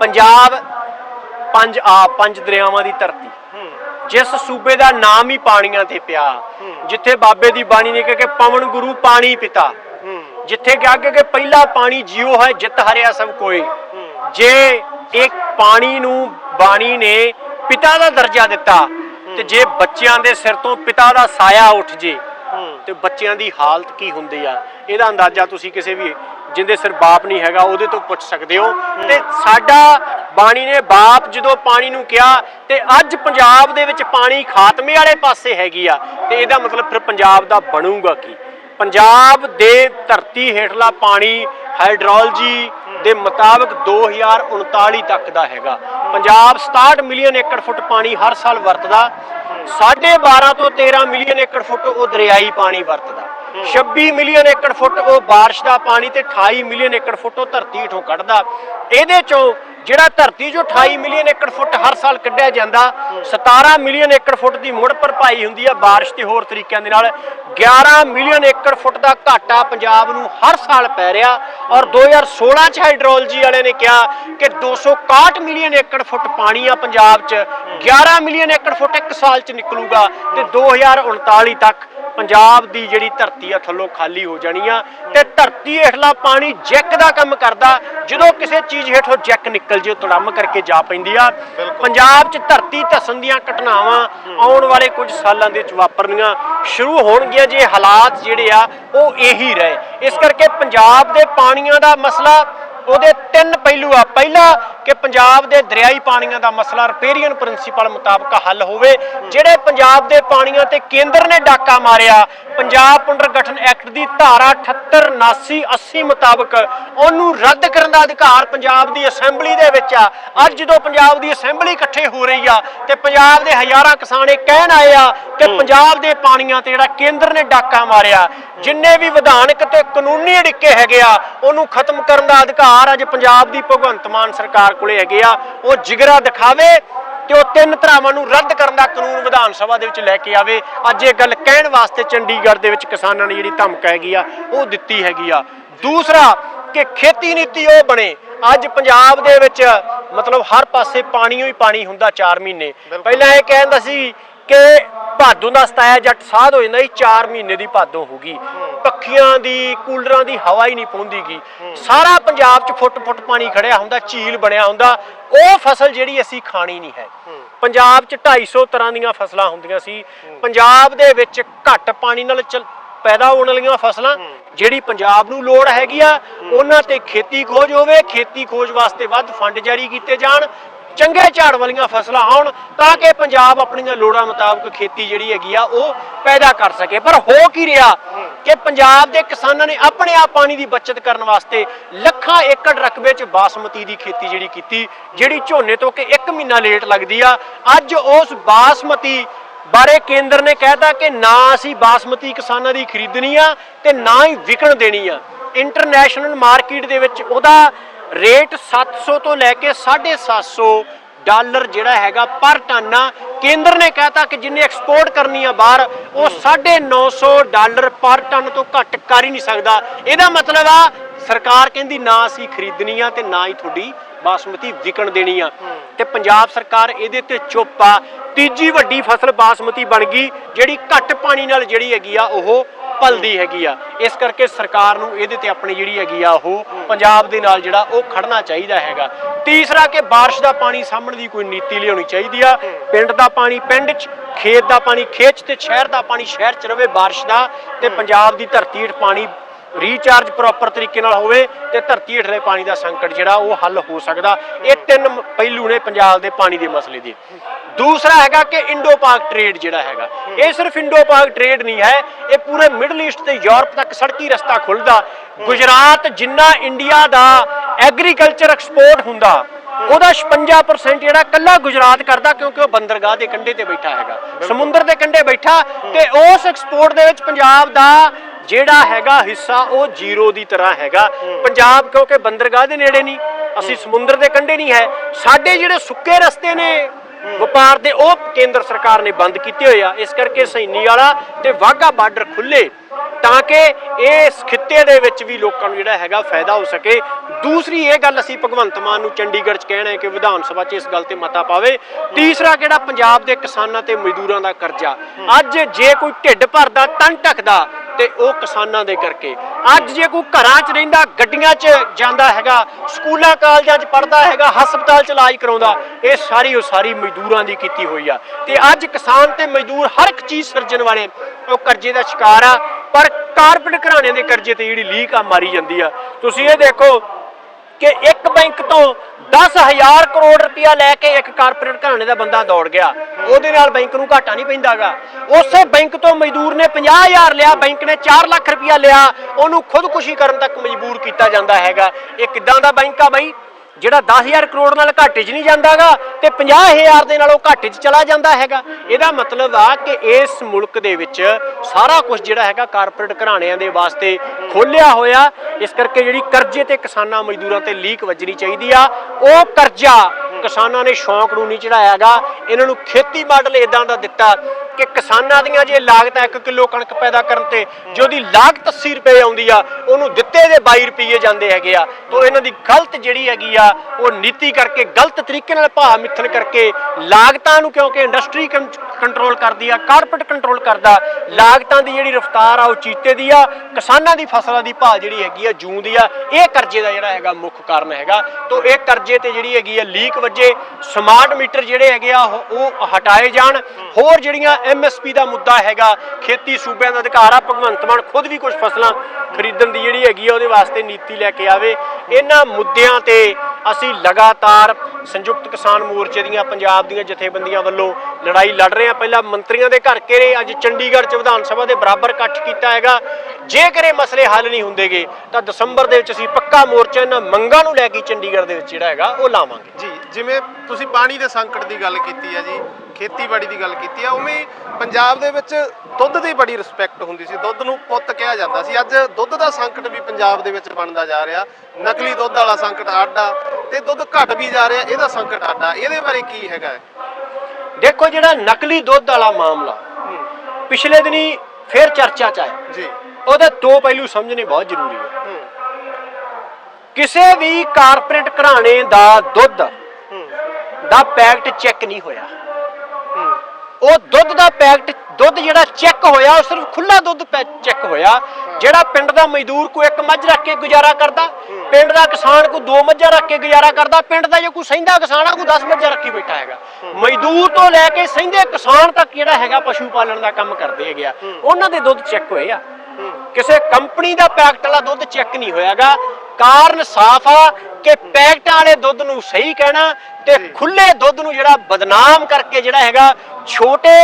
ਪੰਜਾਬ ਪੰਜ ਆ, ਪੰਜ ਦਰਿਆਵਾਂ ਦੀ ਧਰਤੀ। ਜਿਸ ਸੂਬੇ ਦਾ ਨਾਮ ਹੀ ਪਾਣੀਆਂ ਤੇ ਪਿਆ। ਜਿੱਥੇ ਬਾਬੇ ਦੀ ਬਾਣੀ ਨੇ ਕਿਹਾ ਕਿ ਪਵਨ ਗੁਰੂ ਪਾਣੀ ਪਿਤਾ। ਜਿੱਥੇ ਕਿਹਾ ਕਿ ਪਹਿਲਾ ਪਾਣੀ ਜਿਉ ਹੈ, ਜਿਤ ਹਰਿਆ ਸਭ ਕੋਈ। ਜੇ ਇੱਕ ਪਾਣੀ ਨੂੰ ਬਾਣੀ ਨੇ ਪਿਤਾ ਦਾ ਦਰਜਾ ਦਿੱਤਾ, ਤੇ ਜੇ ਬੱਚਿਆਂ ਦੇ ਸਿਰ ਤੋਂ ਪਿਤਾ ਦਾ ਸਾਇਆ ਉੱਠ ਜੇ ਤੇ ਬੱਚਿਆਂ ਦੀ ਹਾਲਤ ਕੀ ਹੁੰਦੀ ਆ? ਇਹਦਾ ਅੰਦਾਜ਼ਾ ਤੁਸੀਂ ਕਿਸੇ ਵੀ ਜਿੰਦੇ ਸਿਰ ਬਾਪ ਨਹੀਂ ਹੈਗਾ, ਉਹਦੇ ਤੋਂ ਪੁੱਛ ਸਕਦੇ ਹੋ। ਤੇ ਸਾਡਾ ਬਾਣੀ ਨੇ ਬਾਪ ਜਦੋਂ ਪਾਣੀ ਨੂੰ ਕਿਹਾ, ਤੇ ਅੱਜ ਪੰਜਾਬ ਦੇ ਵਿੱਚ ਪਾਣੀ ਖਾਤਮੇ ਵਾਲੇ ਪਾਸੇ ਹੈਗੀ ਆ। ਤੇ ਇਹਦਾ ਮਤਲਬ ਫਿਰ ਪੰਜਾਬ ਦਾ ਬਣੂਗਾ ਕੀ? ਪੰਜਾਬ ਦੇ ਧਰਤੀ ਹੇਠਲਾ ਪਾਣੀ ਹਾਈਡਰੋਲੋਜੀ ਦੇ ਮੁਤਾਬਕ 2039 ਤੱਕ ਦਾ ਹੈਗਾ। ਪੰਜਾਬ 67 ਮਿਲੀਅਨ ਏਕੜ ਫੁੱਟ ਪਾਣੀ ਹਰ ਸਾਲ ਵਰਤਦਾ। 12.5 ਤੋਂ 13 ਮਿਲੀਅਨ ਏਕੜ ਫੁੱਟ ਉਹ ਦਰਿਆਈ ਪਾਣੀ ਵਰਤਦਾ। 26 ਮਿਲੀਅਨ ਏਕੜ ਫੁੱਟ ਉਹ ਬਾਰਿਸ਼ ਦਾ ਪਾਣੀ ਤੇ 28 ਮਿਲੀਅਨ ਏਕੜ ਫੁੱਟ ਉਹ ਧਰਤੀ ਹੇਠੋਂ ਕੱਢਦਾ। ਇਹਦੇ ਚੋਂ ਜਿਹੜਾ ਧਰਤੀ ਚੋਂ 28 ਮਿਲੀਅਨ ਏਕੜ ਫੁੱਟ ਹਰ ਸਾਲ ਕੱਢਿਆ ਜਾਂਦਾ 17 ਮਿਲੀਅਨ ਏਕੜ ਫੁੱਟ ਦੀ ਮੁੜ ਭਰਪਾਈ ਹੁੰਦੀ ਆ ਬਾਰਿਸ਼ ਤੇ ਹੋਰ ਤਰੀਕਿਆਂ ਦੇ ਨਾਲ। 11 ਮਿਲੀਅਨ ਏਕੜ ਫੁੱਟ ਦਾ ਘਾਟਾ ਪੰਜਾਬ ਨੂੰ ਹਰ ਸਾਲ ਪੈ ਰਿਹਾ ਔਰ 2016 ਚ ਹਾਈਡਰੋਲੋਜੀ ਵਾਲੇ ਨੇ ਕਿਹਾ ਕਿ 261 ਮਿਲੀਅਨ ਏਕੜ ਫੁੱਟ ਪਾਣੀ ਆ ਪੰਜਾਬ 'ਚ 11 ਮਿਲੀਅਨ ਏਕੜ ਫੁੱਟ ਇੱਕ ਸਾਲ 'ਚ ਨਿਕਲੂਗਾ ਤੇ 2039 ਤੱਕ ਪੰਜਾਬ ਦੀ ਜਿਹੜੀ ਧਰਤੀ ਆ ਥੱਲੋਂ ਖਾਲੀ ਹੋ ਜਾਣੀ ਆ ਤੇ ਧਰਤੀ ਹੇਠਲਾ ਪਾਣੀ ਜੈਕ ਦਾ ਕੰਮ ਕਰਦਾ ਜਦੋਂ ਕਿਸੇ ਚੀਜ਼ ਹੇਠੋਂ ਜੈਕ ਨਿਕਲ ਜੇ ਤੜਮ ਕਰਕੇ ਜਾ ਪੈਂਦੀ ਆ। ਪੰਜਾਬ 'ਚ ਧਰਤੀ ਧਸਣ ਦੀਆਂ ਘਟਨਾਵਾਂ ਆਉਣ ਵਾਲੇ ਕੁਝ ਸਾਲਾਂ ਦੇ ਵਿੱਚ ਵਾਪਰਨੀਆਂ ਸ਼ੁਰੂ ਹੋਣਗੀਆਂ ਜੇ ਹਾਲਾਤ ਜਿਹੜੇ ਆ ਉਹ ਇਹੀ ਰਹੇ। ਇਸ ਕਰਕੇ ਪੰਜਾਬ ਦੇ ਪਾਣੀਆਂ ਦਾ ਮਸਲਾ ਉਹਦੇ ਤਿੰਨ ਪਹਿਲੂ ਆ। ਪਹਿਲਾ ਕਿ ਪੰਜਾਬ ਦੇ ਦਰਿਆਈ ਪਾਣੀਆਂ ਦਾ ਮਸਲਾ ਰਿਪੇਰੀਅਨ ਪ੍ਰਿੰਸੀਪਲ ਮੁਤਾਬਕ ਹੱਲ ਹੋਵੇ। ਜਿਹੜੇ ਪੰਜਾਬ ਦੇ ਪਾਣੀਆਂ ਤੇ ਕੇਂਦਰ ਨੇ ਡਾਕਾ ਮਾਰਿਆ ਪੰਜਾਬ ਪੁਨਰਗਠਨ ਐਕਟ ਦੀ ਧਾਰਾ 78 79 80 ਮੁਤਾਬਕ ਉਹਨੂੰ ਰੱਦ ਕਰਨ ਦਾ ਅਧਿਕਾਰ ਪੰਜਾਬ ਦੀ ਅਸੈਂਬਲੀ ਦੇ ਵਿੱਚ ਆ। ਅੱਜ ਜਦੋਂ ਪੰਜਾਬ ਦੀ ਅਸੈਂਬਲੀ ਇਕੱਠੇ ਹੋ ਰਹੀ ਆ ਤੇ ਪੰਜਾਬ ਦੇ ਹਜ਼ਾਰਾਂ ਕਿਸਾਨ ਇਹ ਕਹਿਣ ਆਏ ਆ ਕਿ ਪੰਜਾਬ ਦੇ ਪਾਣੀਆਂ ਤੇ ਜਿਹੜਾ ਕੇਂਦਰ ਨੇ ਡਾਕਾ ਮਾਰਿਆ ਜਿੰਨੇ ਵੀ ਵਿਧਾਨਕ ਤੇ ਕਾਨੂੰਨੀ ਅੜਿੱਕੇ ਹੈਗੇ ਆ ਉਹਨੂੰ ਖਤਮ ਕਰਨ ਦਾ ਅਧਿਕਾਰ ਅੱਜ ਪੰਜਾਬ ਦੀ ਭਗਵੰਤ ਮਾਨ ਸਰਕਾਰ ਕੋਲੇ ਹੈਗੇ ਆ ਉਹ ਜਿਗਰਾ ਦਿਖਾਵੇ ਤੇ ਉਹ ਤਿੰਨ ਧਰਾਵਾਂ ਨੂੰ ਰੱਦ ਕਰਨ ਦਾ ਕਾਨੂੰਨ ਵਿਧਾਨ ਸਭਾ ਦੇ ਵਿੱਚ ਲੈ ਕੇ ਆਵੇ। ਅੱਜ ਇਹ ਗੱਲ ਕਹਿਣ ਵਾਸਤੇ ਚੰਡੀਗੜ੍ਹ ਦੇ ਵਿੱਚ ਕਿਸਾਨਾਂ ਨੇ ਜਿਹੜੀ ਧਮਕ ਹੈਗੀ ਆ ਉਹ ਦਿੱਤੀ ਹੈਗੀ ਆ। ਦੂਸਰਾ ਕਿ ਖੇਤੀ ਨੀਤੀ ਉਹ ਬਣੇ। ਅੱਜ ਪੰਜਾਬ ਦੇ ਵਿੱਚ ਮਤਲਬ ਹਰ ਪਾਸੇ ਪਾਣੀ ਹੀ ਪਾਣੀ ਹੁੰਦਾ 4 ਮਹੀਨੇ। ਪਹਿਲਾਂ ਇਹ ਕਹਿੰਦਾ ਸੀ ਕਿ ਭਾਦੋਂ ਦਾ ਸਤਾਇਆ ਜੱਟ ਸਾਧ ਹੋ ਜਾਂਦਾ ਸੀ 4 ਮਹੀਨੇ ਦੀ ਭਾਦੋਂ ਹੋਗੀ ਪੱਖੀਆਂ ਦੀ, ਕੂਲਰਾਂ ਦੀ ਹਵਾ ਹੀ ਨਹੀਂ ਪਹੁੰਦੀਗੀ ਸਾਰਾ ਪੰਜਾਬ 'ਚ ਫੁੱਟ ਫੁੱਟ ਪਾਣੀ ਖੜਿਆ ਹੁੰਦਾ, ਝੀਲ ਬਣਿਆ ਹੁੰਦਾ। ਉਹ ਫਸਲ ਜਿਹੜੀ ਅਸੀਂ ਖਾਣੀ ਨਹੀਂ ਹੈ। ਪੰਜਾਬ 'ਚ 250 ਤਰ੍ਹਾਂ ਦੀਆਂ ਫਸਲਾਂ ਹੁੰਦੀਆਂ ਸੀ। ਪੰਜਾਬ ਦੇ ਵਿੱਚ ਘੱਟ ਪਾਣੀ ਨਾਲ ਚੱਲ ਪੈਦਾ ਹੋਣ ਵਾਲੀਆਂ ਫਸਲਾਂ, ਜਿਹੜੀ ਪੰਜਾਬ ਨੂੰ ਲੋੜ ਹੈਗੀ ਆ, ਉਹਨਾਂ ਤੇ ਖੇਤੀ ਖੋਜ ਹੋਵੇ, ਖੇਤੀ ਖੋਜ ਵਾਸਤੇ ਵੱਧ ਫੰਡ ਜਾਰੀ ਕੀਤੇ ਜਾਣ। ਚੰਗੇ ਝਾੜ ਵਾਲੀਆਂ ਫਸਲਾਂ ਆਉਣ ਤਾਂ ਕਿ ਪੰਜਾਬ ਆਪਣੀਆਂ ਲੋੜਾਂ ਮੁਤਾਬਕ ਖੇਤੀ ਜਿਹੜੀ ਹੈਗੀ ਆ ਉਹ ਪੈਦਾ ਕਰ ਸਕੇ। ਪਰ ਹੋ ਕੀ ਰਿਹਾ ਕਿ ਪੰਜਾਬ ਦੇ ਕਿਸਾਨਾਂ ਨੇ ਆਪਣੇ ਆਪ ਪਾਣੀ ਦੀ ਬਚਤ ਕਰਨ ਵਾਸਤੇ ਲੱਖਾਂ ਏਕੜ ਰਕਬੇ 'ਚ ਬਾਸਮਤੀ ਦੀ ਖੇਤੀ ਜਿਹੜੀ ਕੀਤੀ, ਜਿਹੜੀ ਝੋਨੇ ਤੋਂ ਕਿ 1 ਮਹੀਨਾ ਲੇਟ ਲੱਗਦੀ ਆ। ਅੱਜ ਉਸ ਬਾਸਮਤੀ ਬਾਰੇ ਕੇਂਦਰ ਨੇ ਕਹਿਤਾ ਕਿ ਨਾ ਅਸੀਂ ਬਾਸਮਤੀ ਕਿਸਾਨਾਂ ਦੀ ਖਰੀਦਣੀ ਆ ਤੇ ਨਾ ਹੀ ਵਿਕਣ ਦੇਣੀ ਆ। ਇੰਟਰਨੈਸ਼ਨਲ ਮਾਰਕੀਟ ਦੇ ਵਿੱਚ ਉਹਦਾ ਰੇਟ 700 ਤੋਂ ਲੈ ਕੇ 750 ਡਾਲਰ ਜਿਹੜਾ ਹੈਗਾ ਪਰ ਟਨ ਆ। ਕੇਂਦਰ ਨੇ ਕਹਿਤਾ ਕਿ ਜਿੰਨੇ ਐਕਸਪੋਰਟ ਕਰਨੀ ਆ ਬਾਹਰ, ਉਹ 950 ਡਾਲਰ ਪਰ ਟਨ ਤੋਂ ਘੱਟ ਕਰ ਹੀ ਨਹੀਂ ਸਕਦਾ। ਇਹਦਾ ਮਤਲਬ ਆ, ਸਰਕਾਰ ਕਹਿੰਦੀ ਨਾ ਅਸੀਂ ਖਰੀਦਣੀ ਆ ਤੇ ਨਾ ਹੀ ਤੁਹਾਡੀ ਬਾਸਮਤੀ ਵਿਕਣ ਦੇਣੀ ਆ। ਤੇ ਪੰਜਾਬ ਸਰਕਾਰ ਇਹਦੇ ਤੇ ਚੁੱਪ ਆ। ਤੀਜੀ ਵੱਡੀ ਫਸਲ ਬਾਸਮਤੀ ਬਣ ਗਈ ਜਿਹੜੀ ਘੱਟ ਪਾਣੀ ਨਾਲ ਜਿਹੜੀ ਹੈਗੀ ਆ ਉਹ ਪਲਦੀ ਹੈਗੀ ਆ। ਇਸ ਕਰਕੇ ਸਰਕਾਰ ਨੂੰ ਇਹਦੇ ਤੇ ਆਪਣੀ ਜਿਹੜੀ ਹੈਗੀ ਆ ਉਹ ਪੰਜਾਬ ਦੇ ਨਾਲ ਜਿਹੜਾ ਉਹ ਖੜਨਾ ਚਾਹੀਦਾ ਹੈਗਾ। ਤੀਸਰਾ ਕਿ ਬਾਰਿਸ਼ ਦਾ ਪਾਣੀ ਸਾਹਮਣ ਦੀ ਕੋਈ ਨੀਤੀ ਲਿਆਉਣੀ ਚਾਹੀਦੀ ਆ। ਪਿੰਡ ਦਾ ਪਾਣੀ ਪਿੰਡ 'ਚ ਖੇਤ ਦਾ ਪਾਣੀ ਖੇਤ 'ਚ ਤੇ ਸ਼ਹਿਰ ਦਾ ਪਾਣੀ ਸ਼ਹਿਰ 'ਚ ਰਵੇ ਬਾਰਿਸ਼ ਦਾ। ਤੇ ਪੰਜਾਬ ਦੀ ਧਰਤੀ ਹੇਠ ਪਾਣੀ ਰੀਚਾਰਜ ਪ੍ਰੋਪਰ ਤਰੀਕੇ ਨਾਲ ਹੋਵੇ ਤੇ ਧਰਤੀ ਹੇਠਲੇ ਪਾਣੀ ਦਾ ਸੰਕਟ ਜਿਹੜਾ ਉਹ ਹੱਲ ਹੋ ਸਕਦਾ। ਇਹ ਤਿੰਨ ਪਹਿਲੂ ਨੇ ਪੰਜਾਬ ਦੇ ਪਾਣੀ ਦੇ ਮਸਲੇ ਦੇ। ਦੂਸਰਾ ਹੈਗਾ ਕਿ ਇੰਡੋ ਪਾਕ ਟ੍ਰੇਡ ਜਿਹੜਾ ਹੈਗਾ ਇਹ ਸਿਰਫ ਇੰਡੋ ਪਾਕ ਟ੍ਰੇਡ ਨਹੀਂ ਹੈ ਇਹ ਪੂਰੇ ਮਿਡਲ ਈਸਟ ਤੇ ਯੂਰਪ ਤੱਕ ਸੜਕੀ ਰਸਤਾ ਖੁੱਲਦਾ। ਗੁਜਰਾਤ ਜਿੰਨਾ ਇੰਡੀਆ ਦਾ ਐਗਰੀਕਲਚਰ ਐਕਸਪੋਰਟ ਹੁੰਦਾ ਉਹਦਾ 56% ਜਿਹੜਾ ਕੱਲਾ ਗੁਜਰਾਤ ਕਰਦਾ ਕਿਉਂਕਿ ਉਹ ਬੰਦਰਗਾਹ ਦੇ ਕੰਢੇ ਤੇ ਬੈਠਾ ਹੈਗਾ। ਸਮੁੰਦਰ ਦੇ ਕੰਢੇ ਬੈਠਾ ਤੇ ਉਸ ਐਕਸਪੋਰਟ ਦੇ ਵਿੱਚ ਪੰਜਾਬ ਦਾ ਜਿਹੜਾ ਹੈਗਾ ਹਿੱਸਾ ਉਹ ਜ਼ੀਰੋ ਦੀ ਤਰ੍ਹਾਂ ਹੈਗਾ। ਪੰਜਾਬ ਕਿਉਂਕਿ ਬੰਦਰਗਾਹ ਦੇ ਨੇੜੇ ਨਹੀਂ ਅਸੀਂ ਸਮੁੰਦਰ ਦੇ ਕੰਢੇ ਨਹੀਂ ਹੈ। ਸਾਡੇ ਜਿਹੜੇ ਸੁੱਕੇ ਰਸਤੇ ਨੇ ਵਪਾਰ ਦੇ ਉਹ ਕੇਂਦਰ ਸਰਕਾਰ ਨੇ ਬੰਦ ਕੀਤੇ ਹੋਏ ਆ। ਇਸ ਕਰਕੇ ਸੈਨੀ ਵਾਲਾ ਤੇ ਵਾਗਾ ਬਾਰਡਰ ਖੁੱਲੇ ਤਾਂ ਕਿ ਇਸ ਖਿੱਤੇ ਦੇ ਵਿੱਚ ਵੀ ਲੋਕਾਂ ਨੂੰ ਜਿਹੜਾ ਹੈਗਾ ਫਾਇਦਾ ਹੋ ਸਕੇ। ਦੂਸਰੀ ਇਹ ਗੱਲ ਅਸੀਂ ਭਗਵੰਤ ਮਾਨ ਨੂੰ ਚੰਡੀਗੜ੍ਹ 'ਚ ਕਹਿਣਾ ਹੈ ਕਿ ਵਿਧਾਨ ਸਭਾ 'ਚ ਇਸ ਗੱਲ ਤੇ ਮਤਾ ਪਾਵੇ। ਤੀਸਰਾ ਕਿਹੜਾ ਪੰਜਾਬ ਦੇ ਕਿਸਾਨਾਂ ਤੇ ਮਜ਼ਦੂਰਾਂ ਦਾ ਕਰਜ਼ਾ। ਅੱਜ ਜੇ ਕੋਈ ਢਿੱਡ ਭਰਦਾ ਤਨ ਢੱਕਦਾ ਤੇ ਉਹ ਕਿਸਾਨਾਂ ਦੇ ਕਰਕੇ। ਅੱਜ ਜੇ ਕੋਈ ਘਰਾਂ 'ਚ ਰਹਿੰਦਾ, ਗੱਡੀਆਂ 'ਚ ਜਾਂਦਾ ਹੈਗਾ, ਸਕੂਲਾਂ, ਕਾਲਜਾਂ 'ਚ ਪੜਦਾ ਹੈਗਾ, ਹਸਪਤਾਲ 'ਚ ਇਲਾਜ ਕਰਾਉਂਦਾ, ਇਹ ਸਾਰੀ ਉਹ ਸਾਰੀ ਮਜ਼ਦੂਰਾਂ ਦੀ ਕੀਤੀ ਹੋਈ ਆ। ਤੇ ਅੱਜ ਕਿਸਾਨ ਤੇ ਮਜ਼ਦੂਰ ਹਰ ਇੱਕ ਚੀਜ਼ ਸਿਰਜਣ ਵਾਲੇ, ਉਹ ਕਰਜ਼ੇ ਦਾ ਸ਼ਿਕਾਰ ਆ, ਪਰ ਕਾਰਪੋਰੇਟ ਘਰਾਣਿਆਂ ਦੇ ਕਰਜ਼ੇ ਤੇ ਜਿਹੜੀ ਲੀਕ ਆ, ਮਾਰੀ ਜਾਂਦੀ ਆ। ਤੁਸੀਂ ਇਹ ਦੇਖੋ ਕਿ ਇੱਕ ਬੈਂਕ ਤੋਂ 10000 ਕਰੋੜ ਰੁਪਇਆ ਲੈ ਕੇ ਇੱਕ ਕਾਰਪੋਰੇਟ ਘਰਾਣੇ ਦਾ ਬੰਦਾ ਦੌੜ ਗਿਆ। ਉਹਦੇ ਨਾਲ ਬੈਂਕ ਨੂੰ ਘਾਟਾ ਨਹੀਂ ਪੈਂਦਾਗਾ। ਉਸੇ ਬੈਂਕ ਤੋਂ ਮਜ਼ਦੂਰ ਨੇ 50000 ਲਿਆ, ਬੈਂਕ ਨੇ 4 ਲੱਖ ਰੁਪਇਆ ਲਿਆ। ਉਹਨੂੰ ਖੁਦਕੁਸ਼ੀ ਕਰਨ ਤੱਕ ਮਜਬੂਰ ਕੀਤਾ ਜਾਂਦਾ ਹੈਗਾ। ਇਹ ਕਿੱਦਾਂ ਦਾ ਬੈਂਕ ਆ ਬਈ? ਜਿਹੜਾ 10000 ਕਰੋੜ ਨਾਲ ਘਾਟੇ 'ਚ ਨਹੀਂ ਜਾਂਦਾਗਾ ਤੇ 50000 ਦੇ ਨਾਲ ਉਹ ਘਾਟੇ 'ਚ ਚਲਾ ਜਾਂਦਾ ਹੈਗਾ। ਇਹਦਾ ਮਤਲਬ ਆ ਕਿ ਇਸ ਮੁਲਕ ਦੇ ਵਿੱਚ ਸਾਰਾ ਕੁਝ ਜਿਹੜਾ ਹੈਗਾ ਕਾਰਪੋਰੇਟ ਘਰਾਣਿਆਂ ਦੇ ਵਾਸਤੇ ਖੋਲਿਆ ਹੋਇਆ। ਇਸ ਕਰਕੇ ਜਿਹੜੀ ਕਰਜ਼ੇ ਤੇ ਕਿਸਾਨਾਂ ਮਜ਼ਦੂਰਾਂ ਤੇ ਲੀਕ ਵੱਜਣੀ ਚਾਹੀਦੀ ਆ। ਉਹ ਕਰਜ਼ਾ ਕਿਸਾਨਾਂ ਨੇ ਸ਼ੌਂਕ ਨੂੰ ਨਹੀਂ ਚੜਾਇਆਗਾ ਇਹਨਾਂ ਨੂੰ ਖੇਤੀ ਮਾਡਲ ਇਦਾਂ ਦਾ ਦਿੱਤਾ ਕਿ ਕਿਸਾਨਾਂ ਦੀਆਂ ਜੇ ਲਾਗਤ 1 ਕਿਲੋ ਕਣਕ ਪੈਦਾ ਕਰਨ ਤੇ ਜੋ ਉਹਦੀ ਲਾਗਤ 80 ਰੁਪਏ ਆਉਂਦੀ ਆ, ਉਹਨੂੰ ਦਿੱਤੇ ਦੇ 22 ਰੁਪਏ ਜਾਂਦੇ ਹੈਗੇ ਆ। ਤੋਂ ਇਹਨਾਂ ਦੀ ਗਲਤ ਜਿਹੜੀ ਹੈਗੀ ਆ, ਉਹ ਨੀਤੀ ਕਰਕੇ, ਗਲਤ ਤਰੀਕੇ ਨਾਲ ਭਾਅ ਮਿੱਥਣ ਕਰਕੇ ਲਾਗਤਾਂ ਨੂੰ ਕਿਉਂਕਿ ਇੰਡਸਟਰੀ ਕੰਟਰੋਲ ਕਰਦੀ ਆ, ਕਾਰਪੋਰੇਟ ਕੰਟਰੋਲ ਕਰਦਾ, ਲਾਗਤਾਂ ਦੀ ਜਿਹੜੀ ਰਫਤਾਰ ਆ, ਉਹ ਚੀਤੇ ਦੀ ਆ, ਕਿਸਾਨਾਂ ਦੀ ਫਸਲਾਂ ਦੀ ਭਾਅ ਜਿਹੜੀ ਹੈਗੀ ਆ ਜੂੰ ਦੀ ਆ, ਇਹ ਕਰਜ਼ੇ ਦਾ ਜਿਹੜਾ ਹੈਗਾ ਮੁੱਖ ਕਾਰਨ ਹੈਗਾ। ਤੋਂ ਇਹ ਕਰਜ਼ੇ ਤੇ ਜਿਹੜੀ ਹੈਗੀ ਆ, ਲੀਕ ਵੱਜੇ, ਸਮਾਰਟ ਮੀਟਰ ਜਿਹੜੇ ਹੈਗੇ ਆ, ਉਹ ਹਟਾਏ ਜਾਣ। ਹੋਰ ਜਿਹੜੀਆਂ ਐਮਐਸਪੀ ਦਾ ਮੁੱਦਾ ਹੈਗਾ, ਖੇਤੀ ਸੂਬਿਆਂ ਦਾ ਅਧਿਕਾਰ ਆ, ਭਗਵੰਤ ਮਾਨ ਖੁਦ ਵੀ ਕੁਝ ਫਸਲਾਂ ਖਰੀਦਣ ਦੀ ਜਿਹੜੀ ਹੈਗੀ ਆ, ਉਹਦੇ ਵਾਸਤੇ ਨੀਤੀ ਲੈ ਕੇ ਆਵੇ। ਇਹਨਾਂ ਮੁੱਦਿਆਂ ਤੇ ਅਸੀਂ ਲਗਾਤਾਰ ਸੰਯੁਕਤ ਕਿਸਾਨ ਮੋਰਚੇ ਦੀਆਂ, ਪੰਜਾਬ ਦੀਆਂ ਜਥੇਬੰਦੀਆਂ ਵੱਲੋਂ ਲੜਾਈ ਲੜ ਰਹੇ ਹਾਂ। ਪਹਿਲਾਂ ਮੰਤਰੀਆਂ ਦੇ ਘਰ ਘੇਰੇ, ਅੱਜ ਚੰਡੀਗੜ੍ਹ ਚ ਵਿਧਾਨ ਸਭਾ ਦੇ ਬਰਾਬਰ ਇਕੱਠ ਕੀਤਾ ਹੈਗਾ। ਜੇਕਰ ਇਹ ਮਸਲੇ ਹੱਲ ਨਹੀਂ ਹੁੰਦੇਗੇ, ਤਾਂ ਦਸੰਬਰ ਦੇ ਵਿੱਚ ਅਸੀਂ ਪੱਕਾ ਮੋਰਚਾ ਇਹਨਾਂ ਮੰਗਾਂ ਨੂੰ ਲੈ ਕੇ ਚੰਡੀਗੜ੍ਹ ਦੇ ਵਿੱਚ ਜਿਹੜਾ ਹੈਗਾ, ਉਹ ਲਾਵਾਂਗੇ। ਜੀ, ਜਿਵੇਂ ਤੁਸੀਂ ਪਾਣੀ ਦੇ ਸੰਕਟ ਦੀ ਗੱਲ ਕੀਤੀ ਹੈ ਜੀ ਖੇਤੀਬਾੜੀ ਦੀ ਗੱਲ ਕੀਤੀ ਹੈ ਉਵੇਂ ਪੰਜਾਬ ਦੇ ਵਿੱਚ ਦੁੱਧ ਦੀ ਬੜੀ ਰਿਸਪੈਕਟ ਹੁੰਦੀ ਸੀ ਦੁੱਧ ਨੂੰ ਪੁੱਤ ਕਿਹਾ ਜਾਂਦਾ ਸੀ। ਅੱਜ ਦੁੱਧ ਦਾ ਸੰਕਟ ਵੀ ਪੰਜਾਬ ਦੇ ਵਿੱਚ ਬਣਦਾ ਜਾ ਰਿਹਾ ਨਕਲੀ ਦੁੱਧ ਵਾਲਾ ਸੰਕਟ ਆਡਾ ਤੇ ਦੁੱਧ ਘਟ ਵੀ ਜਾ ਰਿਹਾ ਇਹਦਾ ਸੰਕਟ ਆਡਾ ਇਹਦੇ ਬਾਰੇ ਕੀ ਹੈਗਾ? ਦੇਖੋ ਜਿਹੜਾ ਨਕਲੀ ਦੁੱਧ ਵਾਲਾ ਮਾਮਲਾ ਪਿਛਲੇ ਦਿਨੀ ਫੇਰ ਚਰਚਾ ਚ ਆਇਆ। ਜੀ। ਉਹਦੇ ਦੋ ਪਹਿਲੂ ਸਮਝਣੇ ਬਹੁਤ ਜ਼ਰੂਰੀ ਹੈ। ਕਿਸੇ ਵੀ ਕਾਰਪੋਰੇਟ ਘਰਾਣੇ ਦਾ ਦੁੱਧ ਦਾ ਪੈਕਟ ਚੈੱਕ ਨਹੀਂ ਹੋਇਆ। ਉਹ ਦੁੱਧ ਦਾ ਪੈਕਟ, ਦੁੱਧ ਜਿਹੜਾ ਚੈੱਕ ਹੋਇਆ, ਉਹ ਸਿਰਫ ਖੁੱਲਾ ਦੁੱਧ ਚੈੱਕ ਹੋਇਆ, ਜਿਹੜਾ ਪਿੰਡ ਦਾ ਮਜ਼ਦੂਰ ਕੋਈ ਇੱਕ ਮੱਝ ਰੱਖ ਕੇ ਗੁਜ਼ਾਰਾ ਕਰਦਾ, ਪਿੰਡ ਦਾ ਕਿਸਾਨ ਕੋਈ ਦੋ ਮੱਝਾਂ ਰੱਖ ਕੇ ਗੁਜ਼ਾਰਾ ਕਰਦਾ, ਪਿੰਡ ਦਾ ਜੇ ਕੋਈ ਸਹਿੰਦਾ ਕਿਸਾਨ ਆ, ਕੋਈ 10 ਮੱਝਾਂ ਰੱਖੀ ਬੈਠਾ ਹੈਗਾ। ਮਜ਼ਦੂਰ ਤੋਂ ਲੈ ਕੇ ਸਹਿੰਦੇ ਕਿਸਾਨ ਤੱਕ ਜਿਹੜਾ ਹੈਗਾ, ਪਸ਼ੂ ਪਾਲਣ ਦਾ ਕੰਮ ਕਰਦੇ ਹੈਗੇ ਆ। ਉਹਨਾਂ ਦੇ ਦੁੱਧ ਚੈੱਕ ਹੋਏ ਆ। ਕਿਸੇ ਕੰਪਨੀ ਦਾ ਪੈਕਟ ਵਾਲਾ ਦੁੱਧ ਚੈੱਕ ਨਹੀਂ ਹੋਇਆਗਾ। ਕਾਰਨ ਸਾਫ਼ ਆ ਕਿ ਪੈਕਟਾਂ ਵਾਲੇ ਦੁੱਧ ਨੂੰ ਸਹੀ ਕਹਿਣਾ ਤੇ ਖੁੱਲੇ ਦੁੱਧ ਨੂੰ ਜਿਹੜਾ ਬਦਨਾਮ ਕਰਕੇ ਜਿਹੜਾ ਹੈਗਾ ਛੋਟੇ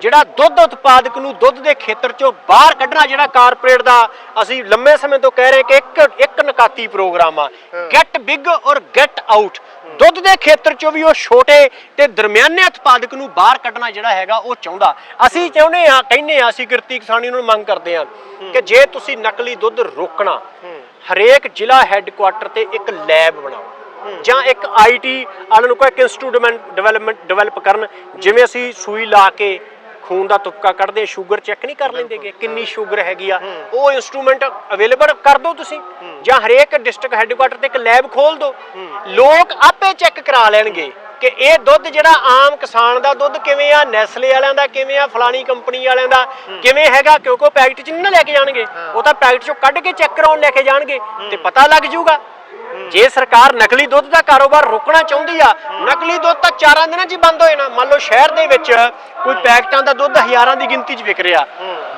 ਜਿਹੜਾ ਦੁੱਧ ਉਤਪਾਦਕ ਨੂੰ ਦੁੱਧ ਦੇ ਖੇਤਰ ਚੋਂ ਬਾਹਰ ਕੱਢਣਾ ਜਿਹੜਾ ਕਾਰਪੋਰੇਟ ਦਾ ਅਸੀਂ ਲੰਮੇ ਸਮੇਂ ਤੋਂ ਕਹਿ ਰਹੇ ਕਿ ਇੱਕ ਇੱਕ ਨਕਾਤੀ ਪ੍ਰੋਗਰਾਮ ਆ। Get big or get out ਦੁੱਧ ਦੇ ਖੇਤਰ ਚੋਂ ਵੀ ਉਹ ਛੋਟੇ ਤੇ ਦਰਮਿਆਨੇ ਉਤਪਾਦਕ ਨੂੰ ਬਾਹਰ ਕੱਢਣਾ ਜਿਹੜਾ ਹੈਗਾ ਉਹ ਚਾਹੁੰਦਾ। ਅਸੀਂ ਚਾਹੁੰਦੇ ਆ ਕਹਿੰਦੇ ਆ ਅਸੀਂ ਕਿਰਤੀ ਕਿਸਾਨੀ ਨੂੰ ਮੰਗ ਕਰਦੇ ਆ ਕਿ ਜੇ ਤੁਸੀਂ ਨਕਲੀ ਦੁੱਧ ਰੋਕਣਾ ਹਰੇਕ ਜ਼ਿਲ੍ਹਾ ਹੈੱਡਕੁਆਟਰ ਤੇ ਇੱਕ ਲੈਬ ਬਣਾਓ। ਜਾਂ ਇੱਕ ਆਈਟੀ ਵਾਲਿਆਂ ਨੂੰ ਕੋਈ ਇੱਕ ਇੰਸਟੀਚਿਊਟ ਡਿਵੈਲਪਮੈਂਟ ਡਿਵੈਲਪ ਕਰਨ। ਜਿਵੇਂ ਅਸੀਂ ਸੂਈ ਲਾ ਕੇ ਖੂਨ ਦਾ ਤੁਪਕਾ ਕੱਢਦੇ ਸ਼ੂਗਰ ਚੈੱਕ ਨਹੀਂ ਕਰ ਲੈਂਦੇਗੇ ਕਿੰਨੀ ਸ਼ੂਗਰ ਹੈਗੀ ਆ। ਉਹ ਇਨਸਟਰੂਮੈਂਟ ਅਵੇਲੇਬਲ ਕਰ ਦਿਓ ਤੁਸੀਂ। ਜਾਂ ਹਰੇਕ ਡਿਸਟ੍ਰਿਕਟ ਹੈੱਡਕੁਆਟਰ ਤੇ ਇੱਕ ਲੈਬ ਖੋਲ ਦਿਓ ਲੋਕ ਆਪੇ ਚੈੱਕ ਕਰਾ ਲੈਣਗੇ। ਕਿ ਇਹ ਦੁੱਧ ਜਿਹੜਾ ਆਮ ਕਿਸਾਨ ਦਾ ਦੁੱਧ ਕਿਵੇਂ ਆ ਨੈਸਲੇ ਵਾਲਿਆਂ ਦਾ ਕਿਵੇਂ ਆ ਫਲਾਣੀ ਕੰਪਨੀ ਵਾਲਿਆਂ ਦਾ ਕਿਵੇਂ ਹੈਗਾ ਕਿਉਂਕਿ ਉਹ ਪੈਕਟ 'ਚ ਨਹੀਂ ਨਾ ਲੈ ਕੇ ਜਾਣਗੇ। ਉਹ ਤਾਂ ਪੈਕਟ 'ਚੋਂ ਕੱਢ ਕੇ ਚੈੱਕ ਕਰਾਉਣ ਲੈ ਕੇ ਜਾਣਗੇ ਤੇ ਪਤਾ ਲੱਗ ਜਾਊਗਾ। ਜੇ ਸਰਕਾਰ ਨਕਲੀ ਦੁੱਧ ਦਾ ਕਾਰੋਬਾਰ ਰੋਕਣਾ ਚਾਹੁੰਦੀ ਆ ਨਕਲੀ ਦੁੱਧ ਤਾਂ ਚਾਰਾਂ ਦਿਨਾਂ 'ਚ ਹੀ ਬੰਦ ਹੋ ਜਾਣਾ। ਮੰਨ ਲਓ ਸ਼ਹਿਰ ਦੇ ਵਿੱਚ ਕੋਈ ਪੈਕਟਾਂ ਦਾ ਦੁੱਧ ਹਜ਼ਾਰਾਂ ਦੀ ਗਿਣਤੀ 'ਚ ਵਿਕ ਰਿਹਾ।